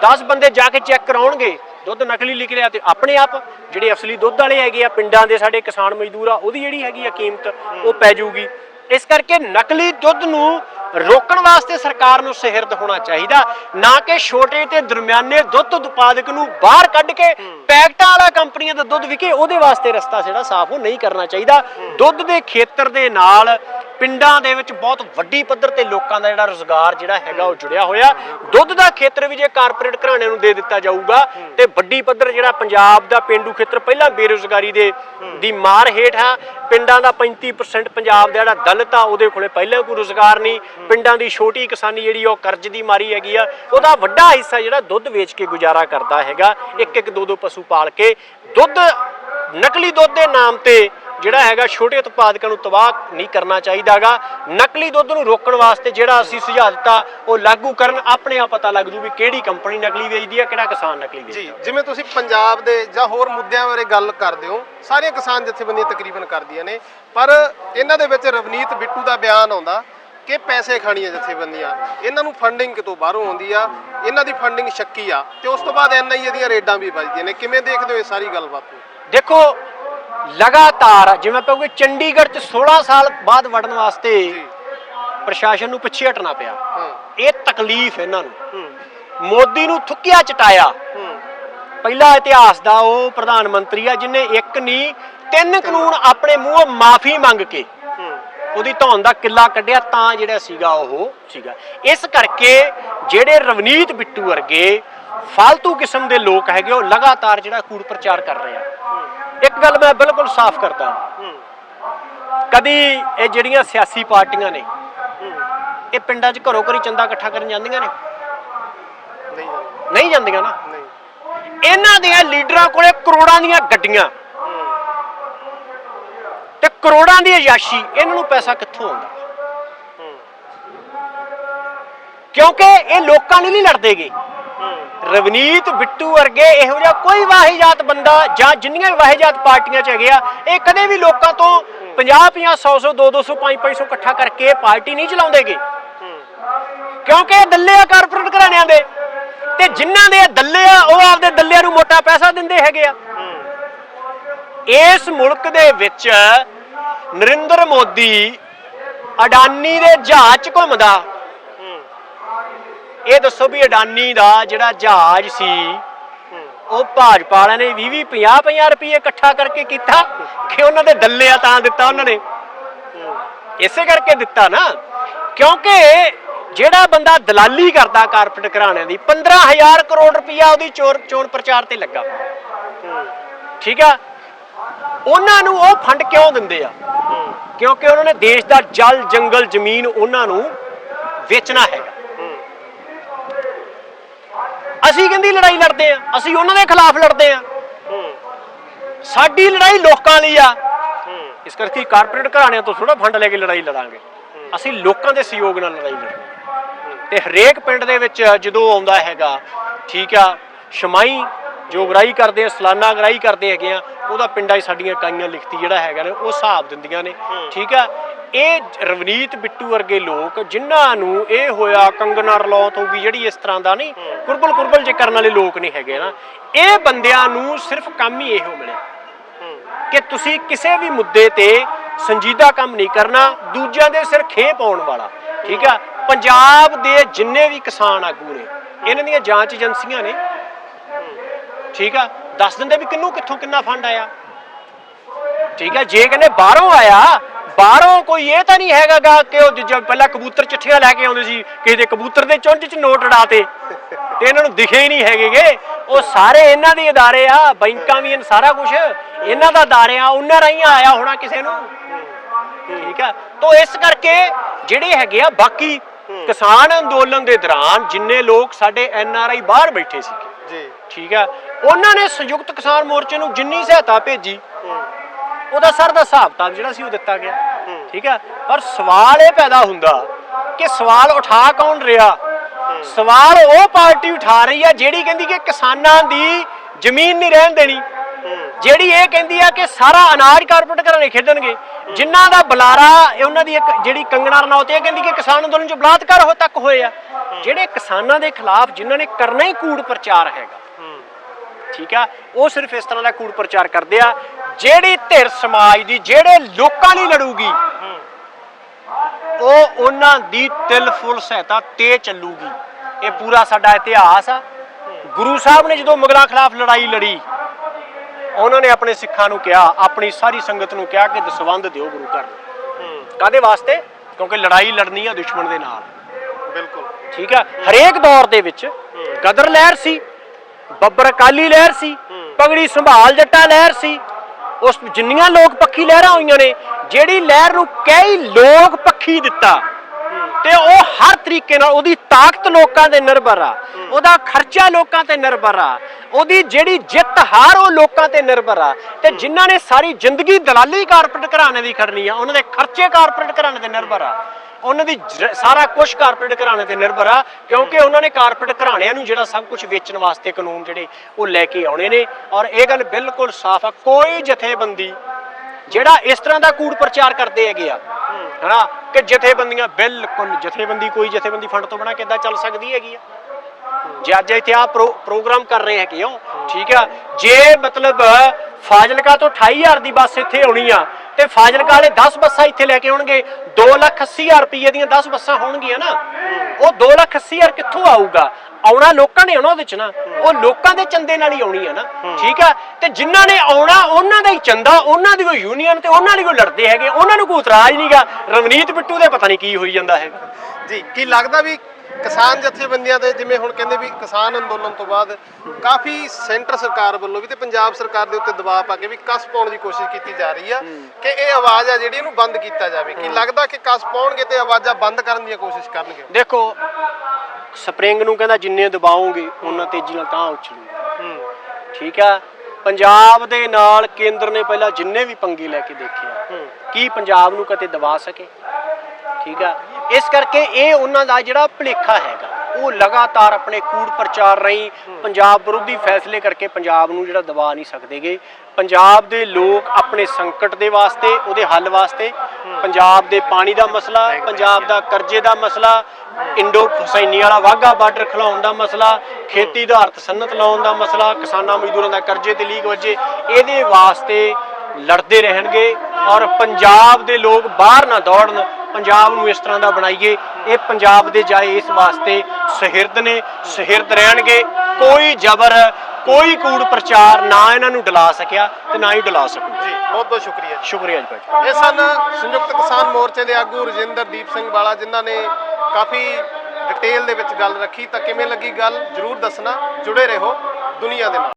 10 ਬੰਦੇ ਜਾ ਕੇ ਚੈੱਕ ਕਰਾਉਣਗੇ ਦੁੱਧ ਨਕਲੀ ਲਿਖ ਰਿਹਾ ਤੇ ਆਪਣੇ ਆਪ ਜਿਹੜੇ ਅਸਲੀ ਦੁੱਧ ਵਾਲੇ ਹੈਗੇ ਆ ਪਿੰਡਾਂ ਦੇ ਸਾਡੇ ਕਿਸਾਨ ਮਜ਼ਦੂਰ ਆ ਉਹਦੀ ਜਿਹੜੀ ਹੈਗੀ ਆ ਕੀਮਤ ਉਹ ਪੈ ਜਾਊਗੀ। ਇਸ ਕਰਕੇ ਨਕਲੀ ਦੁੱਧ ਨੂੰ ਰੋਕਣ ਵਾਸਤੇ ਸਰਕਾਰ ਨੂੰ ਸਿਹਰਦ ਹੋਣਾ ਚਾਹੀਦਾ, ਨਾ ਕਿ ਛੋਟੇ ਤੇ ਦਰਮਿਆਨੇ ਦੁੱਧ ਉਤਪਾਦਕ ਨੂੰ ਬਾਹਰ ਕੱਢ ਕੇ ਪੈਕਟਾਂ ਵਾਲਾ ਕੰਪਨੀਆਂ ਦਾ ਦੁੱਧ ਵਿਕੇ, ਉਹਦੇ ਵਾਸਤੇ ਰਸਤਾ ਜਿਹੜਾ ਸਾਫ਼ ਉਹ ਨਹੀਂ ਕਰਨਾ ਚਾਹੀਦਾ। ਦੁੱਧ ਦੇ ਖੇਤਰ ਦੇ ਨਾਲ ਪਿੰਡਾਂ ਦੇ ਵਿੱਚ ਬਹੁਤ ਵੱਡੀ ਪੱਧਰ ਤੇ ਲੋਕਾਂ ਦਾ ਜਿਹੜਾ ਰੋਜ਼ਗਾਰ ਜਿਹੜਾ ਹੈਗਾ ਉਹ ਜੁੜਿਆ ਹੋਇਆ। ਦੁੱਧ ਦਾ ਖੇਤਰ ਵੀ ਜੇ ਕਾਰਪੋਰੇਟ ਘਰਾਣਿਆਂ ਨੂੰ ਦੇ ਦਿੱਤਾ ਜਾਊਗਾ, ਤੇ ਵੱਡੀ ਪੱਧਰ ਜਿਹੜਾ ਪੰਜਾਬ ਦਾ ਪਿੰਡੂ ਖੇਤਰ ਪਹਿਲਾਂ ਬੇਰੋਜ਼ਗਾਰੀ ਦੇ ਦੀ ਮਾਰ ਹੇਠ ਆ। ਪਿੰਡਾਂ ਦਾ 35% ਪੰਜਾਬ ਦਾ ਜਿਹੜਾ ਦਲਿਤ ਆ, ਉਹਦੇ ਕੋਲੇ ਪਹਿਲਾਂ ਕੋਈ ਰੋਜ਼ਗਾਰ ਨਹੀਂ। ਪਿੰਡਾਂ ਦੀ ਛੋਟੀ ਕਿਸਾਨੀ ਜਿਹੜੀ ਉਹ ਕਰਜ਼ ਦੀ ਮਾਰੀ ਹੈਗੀ ਆ। ਉਹਦਾ ਵੱਡਾ ਹਿੱਸਾ ਜਿਹੜਾ ਦੁੱਧ ਵੇਚ ਕੇ ਗੁਜ਼ਾਰਾ ਕਰਦਾ ਹੈਗਾ। ਇੱਕ ਇੱਕ ਦੋ ਦੋ ਪਸ਼ੂ ਪਾਲ ਕੇ ਦੁੱਧ, ਨਕਲੀ ਦੁੱਧ ਦੇ ਨਾਮ ਤੇ ਜਿਹੜਾ ਹੈਗਾ ਛੋਟੇ ਉਤਪਾਦਕਾਂ ਨੂੰ ਤਬਾਹ ਨਹੀਂ ਕਰਨਾ ਚਾਹੀਦਾਗਾ। ਨਕਲੀ ਦੁੱਧ ਨੂੰ ਰੋਕਣ ਵਾਸਤੇ ਜਿਹੜਾ ਅਸੀਂ ਸੁਝਾਅ ਦਿੱਤਾ ਉਹ ਲਾਗੂ ਕਰਨ ਆਪਣੇ ਆਪ ਪਤਾ ਲੱਗ ਜੂ ਵੀ ਕਿਹੜੀ ਕੰਪਨੀ ਨਕਲੀ ਵੇਚਦੀ ਹੈ ਕਿਹੜਾ ਕਿਸਾਨ ਨਕਲੀ ਵੇਚਦਾ। ਜੀ ਜਿਵੇਂ ਤੁਸੀਂ ਪੰਜਾਬ ਦੇ ਜਾਂ ਹੋਰ ਮੁੱਦਿਆਂ ਬਾਰੇ ਗੱਲ ਕਰਦੇ ਹੋ ਸਾਰੀਆਂ ਕਿਸਾਨ ਜਥੇਬੰਦੀਆਂ ਤਕਰੀਬਨ ਕਰਦੀਆਂ ਨੇ। ਪਰ ਇਹਨਾਂ ਦੇ ਵਿੱਚ ਰਵਨੀਤ ਬਿੱਟੂ ਦਾ ਬਿਆਨ ਆਉਂਦਾ ਕਿ ਪੈਸੇ ਖਾਣੀਆਂ ਜਥੇਬੰਦੀਆਂ। ਇਹਨਾਂ ਨੂੰ ਫੰਡਿੰਗ ਕਿਤੋਂ ਬਾਹਰੋਂ ਆਉਂਦੀ ਆ ਇਹਨਾਂ ਦੀ ਫੰਡਿੰਗ ਸ਼ੱਕੀ ਆ ਤੇ ਉਸ ਤੋਂ ਬਾਅਦ ਐਨਆਈਏ ਦੀਆਂ ਰੇਡਾਂ ਵੀ ਵੱਜਦੀਆਂ ਨੇ। ਕਿਵੇਂ ਦੇਖਦੇ ਹੋ ਇਹ ਸਾਰੀ ਗੱਲਬਾਤ ਨੂੰ ਦੇਖੋ ਲਗਾਤਾਰ ਜਿਵੇਂ ਆਪਾਂ ਕਹੋਗੇ ਚੰਡੀਗੜ੍ਹ ਚ 16 ਸਾਲ ਬਾਅਦ ਵੜਨ ਵਾਸਤੇ ਪ੍ਰਸ਼ਾਸਨ ਨੂੰ ਪਿੱਛੇ ਹਟਣਾ ਪਿਆ। ਇਹ ਤਕਲੀਫ ਇਹਨਾਂ ਨੂੰ। ਮੋਦੀ ਨੂੰ ਥੁੱਕਿਆ ਚਟਾਇਆ। ਪਹਿਲਾ ਇਤਿਹਾਸ ਦਾ ਉਹ ਪ੍ਰਧਾਨ ਮੰਤਰੀ ਆ ਜਿਨੇ ਇੱਕ ਨਹੀਂ ਤਿੰਨ ਕਾਨੂੰਨ ਆਪਣੇ ਮੂੰਹੋਂ ਮਾਫੀ ਮੰਗ ਕੇ ਉਹਦੀ ਧੌਣ ਦਾ ਕਿੱਲਾ ਕੱਢਿਆ ਤਾਂ ਜਿਹੜਾ ਸੀਗਾ ਉਹ ਸੀਗਾ। ਇਸ ਕਰਕੇ ਜਿਹੜੇ ਰਵਨੀਤ ਬਿੱਟੂ ਵਰਗੇ ਫालतू ਕਿਸਮ ਦੇ ਲੋਕ ਹੈਗੇ ਉਹ ਲਗਾਤਾਰ ਜਿਹੜਾ ਕੂੜ ਪ੍ਰਚਾਰ ਕਰ ਰਹੇ ਆ। ਇੱਕ ਗੱਲ ਮੈਂ ਬਿਲਕੁਲ ਸਾਫ਼ ਕਰਦਾ ਕਦੀ ਇਹ ਜਿਹੜੀਆਂ ਸਿਆਸੀ ਪਾਰਟੀਆਂ ਨੇ ਇਹ ਪਿੰਡਾਂ 'ਚ ਘਰੋਂ ਘਰੀ ਚੰਦਾ ਇਕੱਠਾ ਕਰਨ ਜਾਂਦੀਆਂ ਨੇ? ਨਹੀਂ ਜਾਂਦੇ, ਨਹੀਂ ਜਾਂਦੀਆਂ ਨਾ? ਇਹਨਾਂ ਦੇ ਲੀਡਰਾਂ ਕੋਲੇ ਕਰੋੜਾਂ ਦੀਆਂ ਗੱਡੀਆਂ। ਤੇ ਕਰੋੜਾਂ ਦੀ ਅਯਾਸ਼ੀ ਇਹਨਾਂ ਨੂੰ ਪੈਸਾ ਕਿੱਥੋਂ ਆਉਂਦਾ? ਕਿਉਂਕਿ ਇਹ ਲੋਕਾਂ ਲਈ ਨਹੀਂ ਲੜਦੇਗੇ। ਰਵਨੀਤ ਬਿੱਟੂ ਵਰਗੇ ਇਹੋ ਜਿਹਾ ਕੋਈ ਵਾਹਿਜਾਤ ਬੰਦਾ ਜਾਂ ਜਿੰਨੀਆਂ ਵੀ ਵਾਹਿਜਾਤ ਪਾਰਟੀਆਂ ਚ ਹੈਗੇ ਆ, ਇਹ ਕਦੇ ਵੀ ਲੋਕਾਂ ਤੋਂ 50 50 100 100 200 200 500 500 ਇਕੱਠਾ ਕਰਕੇ ਪਾਰਟੀ ਨਹੀਂ ਚਲਾਉਂਦੇਗੇ। ਹੂੰ ਕਿਉਂਕਿ ਇਹ ਦੱਲੇ ਆ ਕਾਰਪੋਰੇਟ ਘਰਾਣਿਆਂ ਦੇ ਤੇ ਜਿਨ੍ਹਾਂ ਦੇ ਦੱਲੇ ਆ, ਉਹ ਆਪਦੇ ਦੱਲਿਆਂ ਨੂੰ ਮੋਟਾ ਪੈਸਾ ਦਿੰਦੇ ਹੈਗੇ ਆ। ਇਸ ਮੁਲਕ ਦੇ ਵਿੱਚ ਨਰਿੰਦਰ ਮੋਦੀ ਅਡਾਨੀ ਦੇ ਜਹਾਜ਼ 'ਚ ਘੁੰਮਦਾ। ਇਹ ਦੱਸੋ ਵੀ ਅਡਾਨੀ ਦਾ ਜਿਹੜਾ ਜਹਾਜ਼ ਸੀ, ਉਹ ਭਾਜਪਾ ਵਾਲਿਆਂ ਨੇ 20 20 50 50 ਰੁਪਏ ਇਕੱਠਾ ਕਰਕੇ ਕੀਤਾ ਕਿ ਉਹਨਾਂ ਦੇ ਦੱਲੇ ਆ ਤਾਂ ਦਿੱਤਾ ਉਹਨਾਂ ਨੇ। ਇਸੇ ਕਰਕੇ ਦਿੱਤਾ ਨਾ। ਕਿਉਂਕਿ ਜਿਹੜਾ ਬੰਦਾ ਦਲਾਲੀ ਕਰਦਾ ਕਾਰਪੋਰੇਟ ਘਰਾਣਿਆਂ ਦੀ 15000 ਕਰੋੜ ਰੁਪਇਆ ਉਹਦੀ ਚੋਰ ਚੋਣ ਪ੍ਰਚਾਰ ਤੇ ਲੱਗਾ। ਠੀਕ ਆ? ਉਹਨਾਂ ਨੂੰ ਉਹ ਫੰਡ ਕਿਉਂ ਦਿੰਦੇ ਆ? ਕਿਉਂਕਿ ਉਹਨਾਂ ਨੇ ਦੇਸ਼ ਦਾ ਜਲ, ਜੰਗਲ, ਜ਼ਮੀਨ ਉਹਨਾਂ ਨੂੰ ਵੇਚਣਾ ਹੈਗਾ। ਅਸੀਂ ਕਹਿੰਦੀ ਲੜਾਈ ਲੜਦੇ ਆ ਅਸੀਂ ਉਹਨਾਂ ਦੇ ਖਿਲਾਫ ਲੜਦੇ ਆ। ਸਾਡੀ ਲੜਾਈ ਲੋਕਾਂ ਲਈ ਆ। ਇਸ ਕਰਕੇ ਕਾਰਪੋਰੇਟ ਘਰਾਣਿਆਂ ਤੋਂ ਥੋੜਾ ਫੰਡ ਲੈ ਕੇ ਲੜਾਈ ਲੜਾਂਗੇ। ਅਸੀਂ ਲੋਕਾਂ ਦੇ ਸਹਿਯੋਗ ਨਾਲ ਲੜਾਈ ਲੜਾਂਗੇ ਤੇ ਹਰੇਕ ਪਿੰਡ ਦੇ ਵਿੱਚ ਜਦੋਂ ਆਉਂਦਾ ਹੈਗਾ ਠੀਕ ਆ ਸ਼ਮਾਈ ਜੋ ਗਰਾਈ ਕਰਦੇ ਆ ਸਲਾਨਾ ਗਰਾਈ ਕਰਦੇ ਹੈਗੇ ਆ ਉਹਦਾ ਪਿੰਡਾਂ 'ਚ ਸਾਡੀਆਂ ਇਕਾਈਆਂ ਲਿਖਤੀ ਜਿਹੜਾ ਹੈਗਾ ਨੇ ਉਹ ਹਿਸਾਬ ਦਿੰਦੀਆਂ ਨੇ ਠੀਕ ਆ। ਇਹ ਰਵਨੀਤ ਬਿੱਟੂ ਵਰਗੇ ਲੋਕ ਜਿਨ੍ਹਾਂ ਨੂੰ ਇਹ ਹੋਇਆ ਕੰਗਨਾ ਰਲੌਤ ਹੋਊਗੀ ਜਿਹੜੀ ਇਸ ਤਰ੍ਹਾਂ ਦਾ ਨਹੀਂ, ਕੁਰਬਲ ਕੁਰਬਲ ਜੇ ਕਰਨ ਵਾਲੇ ਲੋਕ ਨਹੀਂ ਹੈਗੇ ਨਾ, ਇਹ ਬੰਦਿਆਂ ਨੂੰ ਸਿਰਫ ਕੰਮ ਹੀ ਇਹੋ ਮਿਲਿਆ। ਕਿ ਤੁਸੀਂ ਕਿਸੇ ਵੀ ਮੁੱਦੇ ਤੇ ਸੰਜੀਦਾ ਕੰਮ ਨਹੀਂ ਕਰਨਾ, ਦੂਜਿਆਂ ਦੇ ਸਿਰ ਖੇ ਪਾਉਣ ਵਾਲਾ, ਠੀਕ ਆ? ਪੰਜਾਬ ਦੇ ਜਿੰਨੇ ਵੀ ਕਿਸਾਨ ਆਗੂ ਨੇ, ਇਹਨਾਂ ਦੀਆਂ ਜਾਂਚ ਏਜੰਸੀਆਂ ਨੇ, ਠੀਕ ਆ? ਦੱਸ ਦਿੰਦੇ ਵੀ ਕਿੰਨੂੰ ਕਿੱਥੋਂ ਕਿੰਨਾ ਫੰਡ ਆਇਆ। ਠੀਕ ਆ? ਜੇ ਕਹਿੰਦੇ ਬਾਹਰੋਂ ਆਇਆ ਬਾਹਰੋਂ ਕੋਈ ਇਹ ਤਾਂ ਨਹੀਂ ਹੈਗਾਗਾ ਕਿ ਉਹ ਜਿ ਪਹਿਲਾਂ ਕਬੂਤਰ ਚਿੱਠੀਆਂ ਲੈ ਕੇ ਆਉਂਦੇ ਸੀ ਕਿਸੇ ਦੇ ਕਬੂਤਰ ਦੇ ਚੁੰਝ 'ਚ ਨੋਟ ਉਡਾਤੇ। ਤੇ ਇਹਨਾਂ ਨੂੰ ਦਿਖੇ ਹੀ ਨਹੀਂ ਹੈਗੇਗੇ। ਉਹ ਸਾਰੇ ਇਹਨਾਂ ਦੇ ਅਦਾਰੇ ਆ ਬੈਂਕਾਂ ਵੀ ਇਹਨਾਂ ਸਾਰਾ ਕੁਝ ਇਹਨਾਂ ਦਾ ਅਦਾਰੇ ਆ ਉਹਨਾਂ ਰਾਹੀਂ ਆਇਆ ਹੋਣਾ ਕਿਸੇ ਨੂੰ। ਠੀਕ ਆ। ਤੋਂ ਇਸ ਕਰਕੇ ਜਿਹੜੇ ਹੈਗੇ ਆ ਬਾਕੀ ਕਿਸਾਨ ਅੰਦੋਲਨ ਦੇ ਦੌਰਾਨ ਜਿੰਨੇ ਲੋਕ ਸਾਡੇ ਐਨ ਆਰ ਆਈ ਬਾਹਰ ਬੈਠੇ ਸੀਗੇ ਜੀ। ਠੀਕ ਆ। ਉਹਨਾਂ ਨੇ ਸੰਯੁਕਤ ਕਿਸਾਨ ਮੋਰਚੇ ਨੂੰ ਜਿੰਨੀ ਸਹਾਇਤਾ ਭੇਜੀ ਉਹਦਾ ਸਰ ਦਾ ਹਿਸਾਬ ਕਿਤਾਬ ਜਿਹੜਾ ਸੀ ਉਹ ਦਿੱਤਾ ਗਿਆ। ਹੂੰ। ਠੀਕ ਆ? ਪਰ ਸਵਾਲ ਇਹ ਪੈਦਾ ਹੁੰਦਾ ਕਿ ਸਵਾਲ ਉਠਾ ਕੌਣ ਰਿਹਾ? ਸਵਾਲ ਉਹ ਪਾਰਟੀ ਉਠਾ ਰਹੀ ਆ ਜਿਹੜੀ ਕਹਿੰਦੀ ਕਿ ਕਿਸਾਨਾਂ ਦੀ ਜ਼ਮੀਨ ਨਹੀਂ ਰਹਿਣ ਦੇਣੀ। ਹੂੰ। ਜਿਹੜੀ ਇਹ ਕਹਿੰਦੀ ਆ ਕਿ ਸਾਰਾ ਅਨਾਜ ਕਾਰਪੋਰੇਟ ਘਰਾਣੇ ਖੇਡਣਗੇ। ਜਿਨ੍ਹਾਂ ਦਾ ਬੁਲਾਰਾ ਉਹਨਾਂ ਦੀ ਇੱਕ ਜਿਹੜੀ ਕੰਗਣਾ ਰਣੌਤ ਇਹ ਕਹਿੰਦੀ ਕਿ ਕਿਸਾਨ ਅੰਦੋਲਨ ਚ ਬਲਾਤਕਾਰ ਹੋ ਤੱਕ ਹੋਏ ਆ। ਜਿਹੜੇ ਕਿਸਾਨਾਂ ਦੇ ਖਿਲਾਫ ਜਿਨ੍ਹਾਂ ਨੇ ਕਰਨਾ ਹੀ ਕੂੜ ਪ੍ਰਚਾਰ ਹੈਗਾ। ਹੂੰ। ਠੀਕ ਆ? ਉਹ ਸਿਰਫ ਇਸ ਤਰ੍ਹਾਂ ਦਾ ਕੂੜ ਪ੍ਰਚਾਰ ਕਰਦੇ ਆ ਜਿਹੜੀ ਧਿਰ ਸਮਾਜ ਦੀ ਜਿਹੜੇ ਲੋਕਾਂ ਲਈ ਲੜੂਗੀ ਉਹ ਉਹਨਾਂ ਦੀ ਤਿਲ ਫੁੱਲ ਸਹਾਇਤਾ ਤੇ ਚੱਲੂਗੀ। ਇਹ ਪੂਰਾ ਸਾਡਾ ਇਤਿਹਾਸ ਆ। ਗੁਰੂ ਸਾਹਿਬ ਨੇ ਜਦੋਂ ਮੁਗਲਾਂ ਖਿਲਾਫ ਲੜਾਈ ਲੜੀ ਉਹਨਾਂ ਨੇ ਆਪਣੇ ਸਿੱਖਾਂ ਨੂੰ ਕਿਹਾ ਆਪਣੀ ਸਾਰੀ ਸੰਗਤ ਨੂੰ ਕਿਹਾ ਕਿ ਦਸਵੰਧ ਦਿਓ ਗੁਰੂ ਘਰ ਨੂੰ। ਕਾਦੇ ਵਾਸਤੇ? ਕਿਉਂਕਿ ਲੜਾਈ ਲੜਨੀ ਆ ਦੁਸ਼ਮਣ ਦੇ ਨਾਲ। ਬਿਲਕੁਲ। ਠੀਕ ਆ? ਹਰੇਕ ਦੌਰ ਦੇ ਵਿੱਚ ਗਦਰ ਲਹਿਰ ਸੀ ਬੱਬਰ ਅਕਾਲੀ ਲਹਿਰ ਸੀ ਪਗੜੀ ਸੰਭਾਲ ਜੱਟਾ ਲਹਿਰ ਸੀ ਉਸ ਜਿੰਨੀਆਂ ਲੋਕ ਪੱਖੀ ਲਹਿਰਾਂ ਹੋਈਆਂ ਨੇ, ਜਿਹੜੀ ਲਹਿਰ ਨੂੰ ਕਈ ਲੋਕ ਪੱਖੀ ਦਿੱਤਾ। ਤੇ ਉਹ ਹਰ ਤਰੀਕੇ ਨਾਲ ਉਹਦੀ ਤਾਕਤ ਲੋਕਾਂ ਤੇ ਨਿਰਭਰ ਆ। ਉਹਦਾ ਖਰਚਾ ਲੋਕਾਂ ਤੇ ਨਿਰਭਰ ਆ। ਉਹਦੀ ਜਿਹੜੀ ਜਿੱਤ ਹਾਰ ਉਹ ਲੋਕਾਂ ਤੇ ਨਿਰਭਰ ਆ। ਤੇ ਜਿਨ੍ਹਾਂ ਨੇ ਸਾਰੀ ਜ਼ਿੰਦਗੀ ਦਲਾਲੀ ਕਾਰਪੋਰੇਟ ਘਰਾਣੇ ਦੀ ਕਰਨੀ ਆ, ਉਹਨਾਂ ਦੇ ਖਰਚੇ ਕਾਰਪੋਰੇਟ ਘਰਾਣੇ ਤੇ ਨਿਰਭਰ ਆ। ਉਹਨਾਂ ਦੀ ਸਾਰਾ ਕੁਝ ਕਾਰਪੋਰੇਟ ਘਰਾਣੇ ਤੇ ਨਿਰਭਰ ਆ, ਕਿਉਂਕਿ ਉਹਨਾਂ ਨੇ ਕਾਰਪੋਰੇਟ ਘਰਾਣਿਆਂ ਨੂੰ ਜਿਹੜਾ ਸਭ ਕੁਝ ਵੇਚਣ ਵਾਸਤੇ ਕਾਨੂੰਨ ਜਿਹੜੇ ਉਹ ਲੈ ਕੇ ਆਉਣੇ ਨੇ। ਔਰ ਇਹ ਗੱਲ ਬਿਲਕੁਲ ਸਾਫ਼ ਆ, ਕੋਈ ਜਥੇਬੰਦੀ, ਜਿਹੜਾ ਇਸ ਤਰ੍ਹਾਂ ਦਾ ਕੂੜ ਪ੍ਰਚਾਰ ਕਰਦੇ ਹੈਗੇ ਆ, ਹਨਾ, ਕਿ ਜਥੇਬੰਦੀਆਂ ਬਿਲਕੁਲ, ਜਥੇਬੰਦੀ ਕੋਈ ਜਥੇਬੰਦੀ ਫੰਡ ਤੋਂ ਬਣਾ ਕਿੱਦਾਂ ਚੱਲ ਸਕਦੀ ਹੈਗੀ ਆ। ਜੇ ਅੱਜ ਇੱਥੇ ਆ ਪ੍ਰੋਗਰਾਮ ਕਰ ਰਹੇ ਹੈਗੇ ਹੋ, ਠੀਕ ਆ? ਜੇ ਮਤਲਬ ਫਾਜ਼ਿਲਕਾ ਤੋਂ 28000 ਦੀ ਬੱਸ ਇੱਥੇ ਆਉਣੀ ਆ, ਤੇ ਫਾਜ਼ਿਲਕਾ ਵਾਲੇ 10 ਬੱਸਾਂ ਇੱਥੇ ਲੈ ਕੇ ਆਉਣਗੇ 280000 ਰੁਪਏ ਦੀਆਂ 10 ਬੱਸਾਂ ਹੋਣਗੀਆਂ ਨਾ, ਉਹ 280000 ਕਿੱਥੋਂ ਆਊਗਾ? ਆਉਣਾ ਲੋਕਾਂ ਨੇ ਆਉਣਾ ਉਹਦੇ ਚ ਨਾ, ਉਹ ਲੋਕਾਂ ਦੇ ਚੰਦੇ ਨਾਲ ਹੀ ਆਉਣੀ ਆ ਨਾ, ਠੀਕ ਆ? ਤੇ ਜਿਨ੍ਹਾਂ ਨੇ ਆਉਣਾ, ਉਹਨਾਂ ਦਾ ਹੀ ਚੰਦਾ, ਉਹਨਾਂ ਦੀ ਕੋਈ ਯੂਨੀਅਨ ਤੇ ਉਹਨਾਂ ਲਈ ਕੋਈ ਲੜਦੇ ਹੈਗੇ, ਉਹਨਾਂ ਨੂੰ ਕੋਈ ਇਤਰਾਜ਼ ਨਹੀਂਗਾ ਰਵਨੀਤ ਬਿੱਟੂ ਦੇ ਪਤਾ ਨਹੀਂ ਕੀ ਹੋਈ ਜਾਂਦਾ ਹੈਗਾ ਜੀ, ਕੀ ਲੱਗਦਾ ਵੀ ਕਿਸਾਨ ਜਥੇਬੰਦੀਆਂ ਦੇ ਜਿਵੇਂ ਹੁਣ ਕਹਿੰਦੇ ਵੀ ਕਿਸਾਨ ਅੰਦੋਲਨ ਤੋਂ ਬਾਅਦ ਕਾਫੀ ਸੈਂਟਰ ਸਰਕਾਰ ਵੱਲੋਂ ਵੀ ਤੇ ਪੰਜਾਬ ਸਰਕਾਰ ਦੇ ਉੱਤੇ ਦਬਾਅ ਪਾ ਕੇ ਵੀ ਕਸ ਪਾਉਣ ਦੀ ਕੋਸ਼ਿਸ਼ ਕੀਤੀ ਜਾ ਰਹੀ ਆ ਕਿ ਇਹ ਆਵਾਜ਼ ਆ ਜਿਹੜੀ ਇਹਨੂੰ ਬੰਦ ਕੀਤਾ ਜਾਵੇ ਕੀ ਲੱਗਦਾ ਕਿ ਕਸ ਪਾਉਣਗੇ ਤੇ ਆਵਾਜ਼ਾਂ ਬੰਦ ਕਰਨ ਦੀਆਂ ਕੋਸ਼ਿਸ਼ ਕਰਨਗੇ। ਦੇਖੋ ਸਪਰਿੰਗ ਨੂੰ ਕਹਿੰਦਾ ਜਿੰਨੇ ਦਬਾਓਗੇ ਉਹਨਾਂ ਤੇਜ਼ੀ ਨਾਲ ਤਾਂ ਉਛਲੂਗਾ। ਹੂੰ। ਠੀਕ ਆ? ਪੰਜਾਬ ਦੇ ਨਾਲ ਕੇਂਦਰ ਨੇ ਪਹਿਲਾਂ ਜਿੰਨੇ ਵੀ ਪੰਗੇ ਲੈ ਕੇ ਦੇਖੇ ਕੀ ਪੰਜਾਬ ਨੂੰ ਕਦੇ ਦਬਾ ਸਕੇ? ਠੀਕ ਆ? ਇਸ ਕਰਕੇ ਇਹ ਉਹਨਾਂ ਦਾ ਜਿਹੜਾ ਭੁਲੇਖਾ ਹੈਗਾ, ਉਹ ਲਗਾਤਾਰ ਆਪਣੇ ਕੂੜ ਪ੍ਰਚਾਰ ਰਾਹੀਂ ਪੰਜਾਬ ਵਿਰੋਧੀ ਫੈਸਲੇ ਕਰਕੇ ਪੰਜਾਬ ਨੂੰ ਜਿਹੜਾ ਦਬਾ ਨਹੀਂ ਸਕਦੇਗੇ ਪੰਜਾਬ ਦੇ ਲੋਕ ਆਪਣੇ ਸੰਕਟ ਦੇ ਵਾਸਤੇ, ਉਹਦੇ ਹੱਲ ਵਾਸਤੇ, ਪੰਜਾਬ ਦੇ ਪਾਣੀ ਦਾ ਮਸਲਾ, ਪੰਜਾਬ ਦਾ ਕਰਜ਼ੇ ਦਾ ਮਸਲਾ, ਇੰਡੋ ਹੁਸੈਨੀ ਵਾਲਾ ਵਾਗਾ ਬਾਰਡਰ ਖਿਲਾਉਣ ਦਾ ਮਸਲਾ, ਖੇਤੀ ਆਧਾਰਿਤ ਸਨਅਤ ਲਾਉਣ ਦਾ ਮਸਲਾ, ਕਿਸਾਨਾਂ ਮਜ਼ਦੂਰਾਂ ਦਾ ਕਰਜ਼ੇ ਤੇ ਲੀਕ ਵਜੇ, ਇਹਦੇ ਵਾਸਤੇ ਲੜਦੇ ਰਹਿਣਗੇ ਔਰ ਪੰਜਾਬ ਦੇ ਲੋਕ ਬਾਹਰ ਨਾ ਦੌੜਨ ਪੰਜਾਬ ਨੂੰ ਇਸ ਤਰ੍ਹਾਂ ਦਾ ਬਣਾਈਏ ਇਹ ਪੰਜਾਬ ਦੇ ਜਾਏ ਇਸ ਵਾਸਤੇ ਸਹਿਰਦ ਨੇ ਸਹਿਰਦ ਰਹਿਣਗੇ ਕੋਈ ਜ਼ਬਰ ਕੋਈ ਕੂੜ ਪ੍ਰਚਾਰ ਨਾ ਇਹਨਾਂ ਨੂੰ ਡਲਾ ਸਕਿਆ ਤੇ ਨਾ ਹੀ ਡਲਾ ਸਕੂ। ਜੀ ਬਹੁਤ ਬਹੁਤ ਸ਼ੁਕਰੀਆ ਸ਼ੁਕਰੀਆ ਜੀ ਭਾਜੀ ਇਹ ਸਨ ਸੰਯੁਕਤ ਕਿਸਾਨ ਮੋਰਚੇ ਦੇ ਆਗੂ ਰਜਿੰਦਰਦੀਪ ਸਿੰਘ ਵਾਲਾ ਜਿਨ੍ਹਾਂ ਨੇ ਕਾਫੀ ਡਿਟੇਲ ਦੇ ਵਿੱਚ ਗੱਲ ਰੱਖੀ। ਤਾਂ ਕਿਵੇਂ ਲੱਗੀ ਗੱਲ? ਜਰੂਰ ਦੱਸਣਾ। ਜੁੜੇ ਰਹੋ ਦੁਨੀਆ ਦੇ ਨਾਲ।